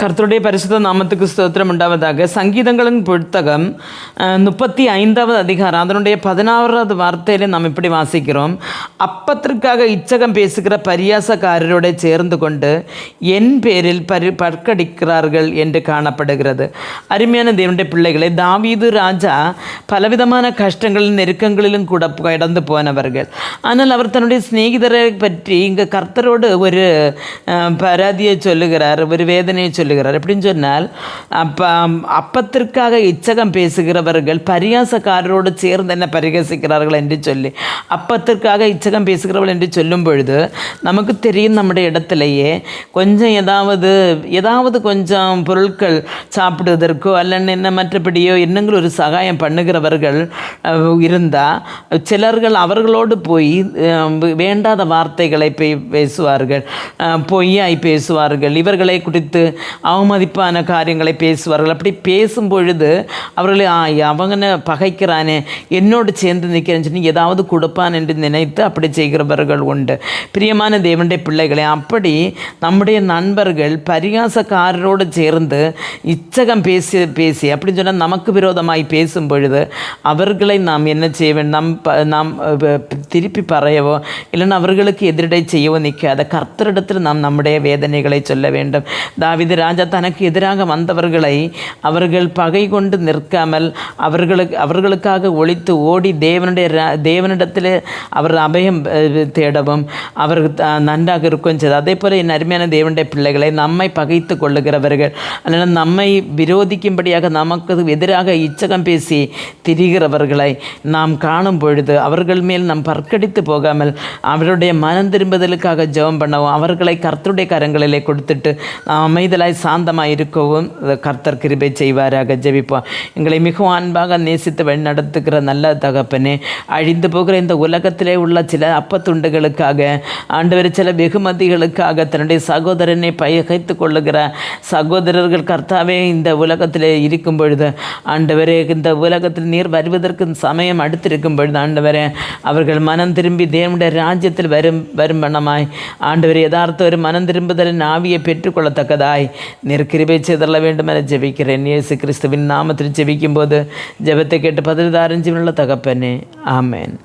கர்த்தருடைய பரிசுத்த நாமத்துக்கு ஸ்தோத்திரம் உண்டாவதாக. சங்கீதங்களின் புத்தகம் முப்பத்தி ஐந்தாவது அதிகாரம் அதனுடைய பதினாறாவது வார்த்தையில நாம் இப்படி வாசிக்கிறோம். அப்பத்திற்காக இச்சகம் பேசுகிற பரியாசக்காரரோட சேர்ந்து கொண்டு என் பேரில் பரி பற்கடிக்கிறார்கள் என்று காணப்படுகிறது. அருமையான தேவனுடைய பிள்ளைகளை தாவீது ராஜா பலவிதமான கஷ்டங்களிலும் நெருக்கங்களிலும் கூட கடந்து போனவர்கள். ஆனால் அவர் தன்னுடைய சிநேகிதரை பற்றி இங்கே கர்த்தரோடு ஒரு பராதியை சொல்லுகிறார் ஒரு வேதனையை சொல்லுகிறார். எப்படின்னு சொன்னால் அப்ப அப்பத்திற்காக இச்சகம் பேசுகிறவர்கள் பரியாசக்காரரோடு சேர்ந்து என்ன பரிகசிக்கிறார்கள் என்று சொல்லி அப்பத்திற்காக இச்சகம் பேசுகிறவர்கள் என்று சொல்லும் பொழுது நமக்கு தெரியும் நம்முடைய இடத்துலையே கொஞ்சம் ஏதாவது ஏதாவது கொஞ்சம் பொருட்கள் சாப்பிடுவதற்கோ அல்லன்னு என்ன மற்றபடியோ என்னங்கள் ஒரு சகாயம் பண்ணுகிறவர்கள் இருந்தால் சிலர்கள் அவர்களோடு போய் வேண்டாத வார்த்தைகளை பேசுவார்கள் பொய்யாய் பேசுவார்கள். இவர்களை குறித்து அவமதிப்பான காரியங்களை பேசுவார்கள். அப்படி பேசும் பொழுது அவர்களை ஆ அவங்கன பகைக்கிறானே என்னோடு சேர்ந்து நிற்கிறேன்னு சொல்லி ஏதாவது கொடுப்பான் என்று நினைத்து அப்படி செய்கிறவர்கள் உண்டு. பிரியமான தேவனுடைய பிள்ளைகளை அப்படி நம்முடைய நண்பர்கள் பரிகாசக்காரரோடு சேர்ந்து இச்சகம் பேசி பேசி அப்படின்னு சொன்னால் நமக்கு விரோதமாய் பேசும் பொழுது அவர்களை நாம் என்ன செய்ய வேண்டும்? நம் நாம் திருப்பி பறையவோ இல்லைன்னா அவர்களுக்கு எதிரடை செய்யவோ நிற்காத கர்த்தரிடத்தில் நாம் நம்முடைய வேதனைகளை சொல்ல வேண்டும். தாவிதரா ராஜா தனக்கு எதிராக வந்தவர்களை அவர்கள் பகை கொண்டு நிற்காமல் அவர்களுக்கு அவர்களுக்காக ஒழித்து ஓடி தேவனுடைய தேவனிடத்தில் அவர் அபயம் தேடவும் அவர் நன்றாக இருக்கும் செய்து. அதே போல் என் அருமையான தேவனுடைய பிள்ளைகளை நம்மை பகைத்து கொள்ளுகிறவர்கள் அல்லது நம்மை விரோதிக்கும்படியாக நமக்கு எதிராக இச்சகம் பேசி திரிகிறவர்களை நாம் காணும் பொழுது அவர்கள் மேல் நாம் பற்கடித்து போகாமல் அவருடைய மனம் திரும்புதலுக்காக ஜெபம் பண்ணவும் அவர்களை கர்த்தருடைய கரங்களிலே கொடுத்துட்டு நாம் அமைதலாய் சாந்தமாக இருக்கவும் கர்த்தர் கிருபை செய்வாராக ஜெபிப்போம். எங்களை மிகவும் அன்பாக நேசித்து வழி நடத்துகிற நல்ல தகப்பனே அழிந்து போகிற இந்த உலகத்திலே உள்ள சில அப்பத்துண்டுகளுக்காக ஆண்டவர் சில வெகுமதிகளுக்காக தன்னுடைய சகோதரனை பகைத்து கொள்ளுகிற சகோதரர்கள் கர்த்தாவே இந்த உலகத்திலே இருக்கும் பொழுது ஆண்டவரே இந்த உலகத்தில் நீர் வருவதற்கு சமயம் அடுத்திருக்கும் பொழுது ஆண்டவரே அவர்கள் மனம் திரும்பி தேவனுடைய ராஜ்யத்தில் வரும் வரும் வண்ணமாய் ஆண்டவர் யதார்த்த ஒரு மனம் திரும்புதலின் ஆவியை பெற்றுக்கொள்ளத்தக்கதாய் நீர் கிருபை செய்தள்ள வேண்டும் என ஜெபிக்கிறேன் இயேசு கிறிஸ்துவின் நாமத்தில் ஜெபிக்கும் போது ஜெபத்தை கேட்டு பதில் தாரஞ்சியுள்ள தகப்பனே ஆமென்